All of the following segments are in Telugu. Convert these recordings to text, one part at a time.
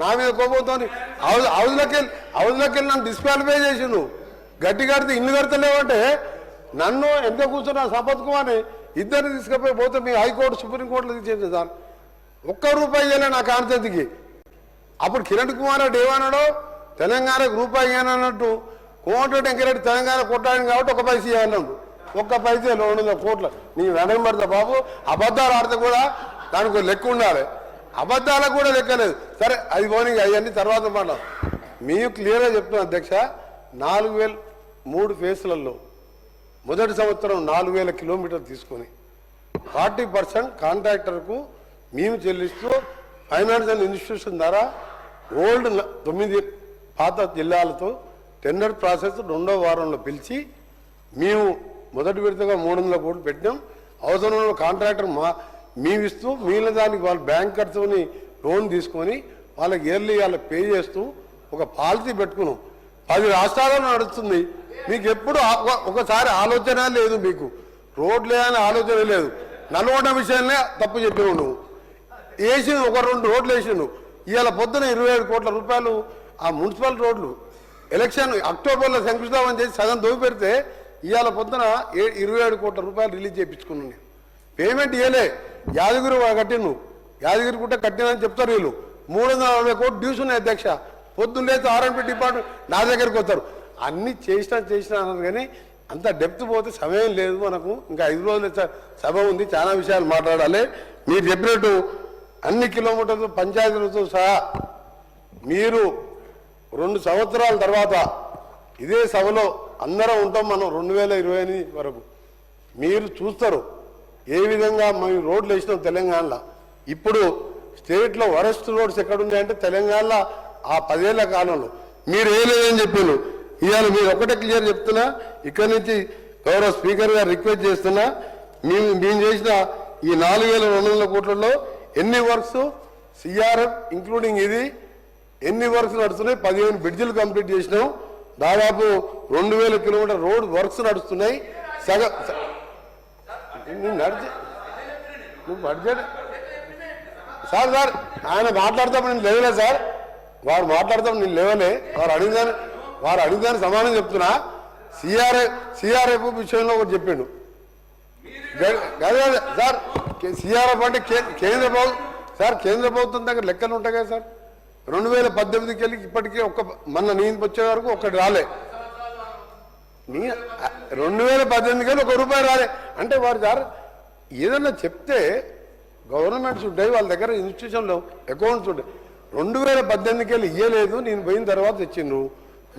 నా మీద కోపంతో హౌస్ హౌస్లోకి వెళ్ళి వెళ్ళి నన్ను డిస్క్వాలిఫై చేసిండు. గట్టి కడితే ఇల్లు కడతలేవంటే నన్ను ఎంత కూర్చున్నా సంపత్ కుమార్ని ఇద్దరిని తీసుకుపోయి పోతే మీ హైకోర్టు సుప్రీంకోర్టులో తీసేసి సార్. ఒక్క రూపాయి ఇవ్వలే నా కాంతతికి అప్పుడు కిరణ్ కుమార్ రెడ్డి ఏమన్నాడు? తెలంగాణకు రూపాయి అన్నట్టు. కోమటిరెడ్డి వెంకరెడ్డి తెలంగాణ కొట్టాడు కాబట్టి ఒక పైసా ఇవ్వాలన్నాడు ఒక్క పైసే రెండు వందల కోట్ల. నీ వెనక బాబు అబద్ధాలు ఆడితే కూడా దానికి లెక్క ఉండాలి. అబద్ధాలకు కూడా లెక్కలేదు. సరే అది పోనీ అవన్నీ తర్వాత మాట మీకు క్లియర్గా చెప్తున్నా అధ్యక్ష నాలుగు వేలు మూడు ఫేసులలో మొదటి సంవత్సరం నాలుగు వేల కిలోమీటర్లు తీసుకొని ఫార్టీ పర్సెంట్ కాంట్రాక్టర్కు మేము చెల్లిస్తూ ఫైనాన్షియల్ ఇన్స్టిట్యూషన్ ద్వారా ఓల్డ్ తొమ్మిది పాత జిల్లాలతో టెండర్ ప్రాసెస్ రెండో వారంలో పిలిచి మేము మొదటి విడతగా మూడు వందల కోట్లు పెట్టినాం. అవసరంలో కాంట్రాక్టర్ మా మేము ఇస్తూ మిగిలిన దానికి వాళ్ళు బ్యాంకర్తో లోన్ తీసుకొని వాళ్ళకి ఇయర్లీ వాళ్ళకి పే చేస్తూ ఒక పాలసీ పెట్టుకున్నాం. పది రాష్ట్రాలలో నడుస్తుంది. మీకు ఎప్పుడు ఒకసారి ఆలోచన లేదు మీకు. రోడ్లే అని ఆలోచన లేదు. నల్గొండ విషయంలో తప్పు చెప్పినావు నువ్వు. వేసి ఒక రెండు రోడ్లు వేసిండు. ఇవాళ పొద్దున ఇరవై ఏడు కోట్ల రూపాయలు ఆ మున్సిపల్ రోడ్లు. ఎలక్షన్ అక్టోబర్లో శంకుస్థాపన చేసి సగం దోవి పెడితే ఇవాళ పొద్దున ఏ- ఇరవై ఏడు కోట్ల రూపాయలు రిలీజ్ చేయించుకున్నాను పేమెంట్ ఇవ్వలే. యాదగిరి కట్టిను యాదగిరి గుట్ట కట్టినని చెప్తారు వీళ్ళు. మూడు వందల నలభై కోట్లు డ్యూస్ ఉన్నాయి అధ్యక్ష. పొద్దున్న లేదు ఆర్ఎంపీ డిపార్ట్మెంట్ నా దగ్గరికి వస్తారు. అన్ని చేసినా చేసినా అన్నారు కానీ అంత డెప్త్ పోతే సమయం లేదు మనకు. ఇంకా ఐదు రోజుల సభ ఉంది చాలా విషయాలు మాట్లాడాలి. మీరు చెప్పినట్టు అన్ని కిలోమీటర్లు పంచాయతీలతో సహా మీరు రెండు సంవత్సరాల తర్వాత ఇదే సభలో అందరం ఉంటాం మనం రెండు వేల ఇరవై ఎనిమిది వరకు. మీరు చూస్తారు. ఏ విధంగా మేము రోడ్లు వేసినాం తెలంగాణలో? ఇప్పుడు స్టేట్లో వరస్ట్ రోడ్స్ ఎక్కడున్నాయంటే తెలంగాణలో ఆ పదేళ్ళ కాలంలో. మీరు ఏ లేదని చెప్పాను ఇవాళ మీరు ఒకటే క్లియర్ చెప్తున్నా ఇక్కడి నుంచి గౌరవ స్పీకర్ గారు రిక్వెస్ట్ చేస్తున్నా మేము మేము చేసిన ఈ నాలుగు వేల రెండు వందల కోట్లలో ఎన్ని వర్క్స్ సిఆర్ఎఫ్ ఇంక్లూడింగ్ ఇది ఎన్ని వర్క్స్ నడుస్తున్నాయి? పదిహేను బ్రిడ్జిలు కంప్లీట్ చేసినాం. దాదాపు రెండు వేల కిలోమీటర్ రోడ్ వర్క్స్ నడుస్తున్నాయి. సగ నువ్వు నడిచి నువ్వు బడ్జెట్ సార్ సార్ ఆయన మాట్లాడతాప్పుడు నేను లేవలే సార్. వారు మాట్లాడతాం నేను లేవలే. వారు అడిగిదాని వారు అడిగిదాని సమానం చెప్తున్నా. సిఆర్ఐ సిఆర్ఎఫ్ విషయంలో ఒకటి చెప్పిండు. సార్ సిఆర్ఎఫ్ అంటే కేంద్ర ప్రభుత్వం సార్ కేంద్ర ప్రభుత్వం దగ్గర లెక్కలు ఉంటాయి కదా సార్. రెండు వేల పద్దెనిమిదికి వెళ్ళి ఇప్పటికీ ఒక్క మన నేను వచ్చే వరకు ఒక్కటి రాలే. నీ రెండు వేల పద్దెనిమిది కానీ ఒక రూపాయి రాలే. అంటే వారు సార్ ఏదన్నా చెప్తే గవర్నమెంట్స్ ఉంటాయి వాళ్ళ దగ్గర ఇన్స్టిట్యూషన్లో అకౌంట్స్ ఉంటాయి రెండు వేల పద్దెనిమిదికేళ్ళు ఇయ్యలేదు నేను పోయిన తర్వాత తెచ్చిండ్రు.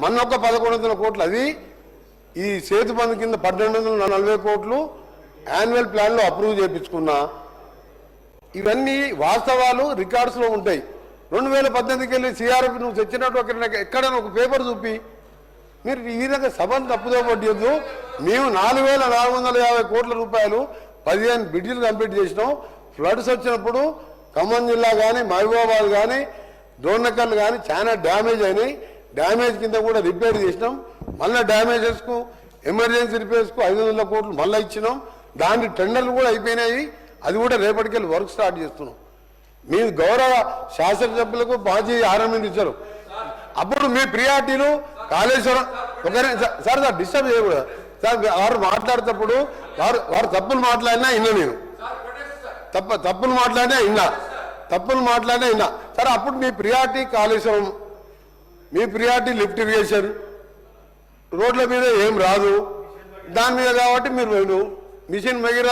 మన ఒక పదకొండు వందల కోట్లు అది ఈ సేతు బంధు కింద పన్నెండు వందల నలభై కోట్లు యాన్యువల్ ప్లాన్లో అప్రూవ్ చేయించుకున్నా ఇవన్నీ వాస్తవాలు రికార్డ్స్లో ఉంటాయి. రెండు వేల పద్దెనిమిదికి వెళ్ళి సిఆర్ఎఫ్ నువ్వు తెచ్చినట్టు ఒక ఎక్కడైనా ఒక పేపర్ చూపి. మీరు ఈ విధంగా సభను తప్పుదో పట్టద్దు మేము నాలుగు వేల నాలుగు వందల యాభై కోట్ల రూపాయలు పదిహేను బ్రిడ్జిలు కంప్లీట్ చేసినాం. ఫ్లడ్స్ వచ్చినప్పుడు ఖమ్మం జిల్లా కానీ మహబూబాబాద్ కానీ దోర్నకల్ కానీ చాలా డ్యామేజ్ అయినాయి. డ్యామేజ్ కింద కూడా రిపేర్ చేసినాం. మళ్ళీ డ్యామేజెస్కు ఎమర్జెన్సీ రిపేర్స్కు ఐదు వందల కోట్లు మళ్ళీ ఇచ్చినాం. దాని టెండర్లు కూడా అయిపోయినాయి. అది కూడా రేపటికెళ్ళి వర్క్ స్టార్ట్ చేస్తున్నాం. మీ గౌరవ శాసనసభ్యులకు మాజీ ఆర్ఎంఎన్ ఇచ్చారు అప్పుడు మీ ప్రియారిటీలు కాళేశ్వరం. ఒకరే సార్ సార్ డిస్టర్బ్ చేయకూడదు. సార్ వారు మాట్లాడేటప్పుడు వారు వారు తప్పులు మాట్లాడినా విన్నా నేను. తప్ప తప్పులు మాట్లాడినా ఇన్నా. తప్పులు మాట్లాడినా ఇన్నా. సరే అప్పుడు మీ ప్రియారిటీ కాళేశ్వరం. మీ ప్రియారిటీ లిఫ్ట్ ఇరిగేషన్. రోడ్ల మీద ఏం రాదు. దాని మీద కాబట్టి మీరు పోయిను మిషన్ మగిర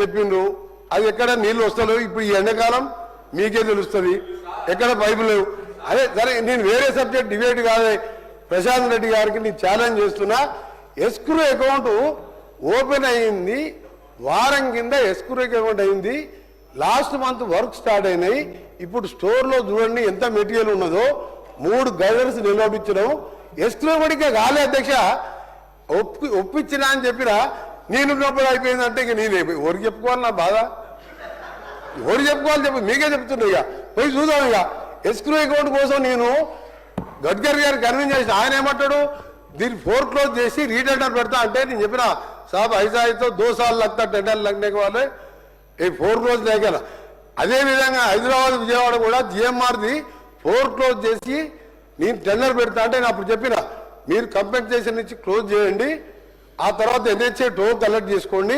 చెప్పిండ్రు. అది ఎక్కడ నీళ్ళు వస్తలేవు. ఇప్పుడు ఈ ఎండాకాలం మీకే తెలుస్తుంది. ఎక్కడ పైపు లేవు. అదే సరే నేను వేరే సబ్జెక్ట్ డిబేట్ కాదే. ప్రశాంత్ రెడ్డి గారికి నేను ఛాలెంజ్ చేస్తున్నా. ఎస్క్రూ అకౌంట్ ఓపెన్ అయింది. వారం కింద ఎస్క్రూ అకౌంట్ అయింది. లాస్ట్ మంత్ వర్క్ స్టార్ట్ అయినాయి. ఇప్పుడు స్టోర్లో చూడండి ఎంత మెటీరియల్ ఉన్నదో. మూడు గైడర్స్ నిలబడించడం ఎస్క్రూ పడికే కాలే అధ్యక్ష. ఒప్పి ఒప్పించినా అని చెప్పినా నేను ఉన్నప్పుడు అయిపోయిందంటే ఇక నేను ఎవరు చెప్పుకోవాలి నా బాధ? ఎవరు చెప్పుకోవాలి చెప్పి మీకే చెప్తున్నా ఇక. పోయి చూద్దాం ఇక. ఎస్క్రూ అకౌంట్ కోసం నేను గడ్కరీ గారు కన్విన్స్ చేసి ఆయన ఏమంటాడు? దీన్ని ఫోర్ క్లోజ్ చేసి రీటెండర్ పెడతా అంటే నేను చెప్పిన సాబ్ ఐజాయితో దోసాలు సార్లు లగ్తా టెండర్ లగ్నే వాళ్ళే ఈ ఫోర్ క్లోజ్ లేకలా అదేవిధంగా హైదరాబాద్ విజయవాడ కూడా జిఎంఆర్ది ఫోర్ క్లోజ్ చేసి నేను టెండర్ పెడతా అంటే నేను అప్పుడు చెప్పిన మీరు కంపెన్సేషన్ ఇచ్చి క్లోజ్ చేయండి ఆ తర్వాత ఎన్హెచ్ఏ టోల్ కలెక్ట్ చేసుకోండి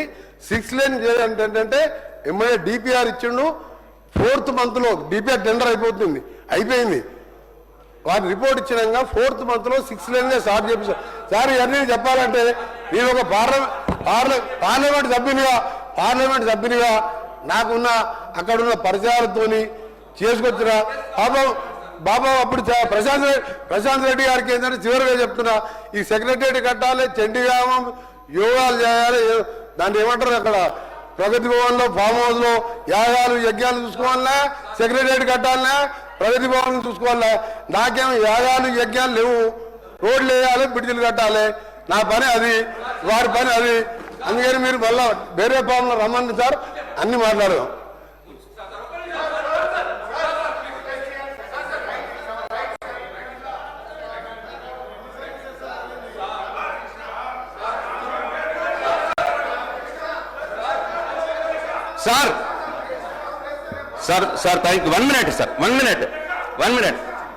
సిక్స్ లేన్ ఏంటంటే ఎంఐఏ డిపిఆర్ ఇచ్చిండు ఫోర్త్ మంత్లో డిపిఆర్ టెండర్ అయిపోతుంది అయిపోయింది. వారి రిపోర్ట్ ఇచ్చినాక ఫోర్త్ మంత్లో సిక్స్ లేన్ స్టార్ట్ చేపించారు సార్. ఇవన్నీ చెప్పాలంటే నేను ఒక పార్లమెంట్ పార్లమెంట్ సభ్యునిగా పార్లమెంట్ సభ్యునిగా నాకున్న అక్కడున్న పరిచయాలతోని చేసుకొచ్చిన పాపం బాబా అప్పుడు ప్రశాంత్ ప్రశాంత్ రెడ్డి గారికి ఏంటంటే చివరిగా చెప్తున్నా ఈ సెక్రటరీ కట్టాలి చండీగామం యోగాలు చేయాలి దాన్ని ఏమంటారు అక్కడ? ప్రగతి భవన్లో ఫామ్ హౌస్లో యాగాలు యజ్ఞాలు చూసుకోవాలనే? సెక్రటరీ కట్టాలనే? ప్రగతి భవన్ చూసుకోవాలనే? నాకేమో యాగాలు యజ్ఞాలు లేవు. రోడ్లు వేయాలి బిడ్డలు కట్టాలి. నా పని అది వారి పని అది. అందుకని మీరు మళ్ళా వేరే ఫామ్లో రమ్మండి సార్ అన్ని మాట్లాడదాం. Sir sir sir thank one minute sir. One minute one minute.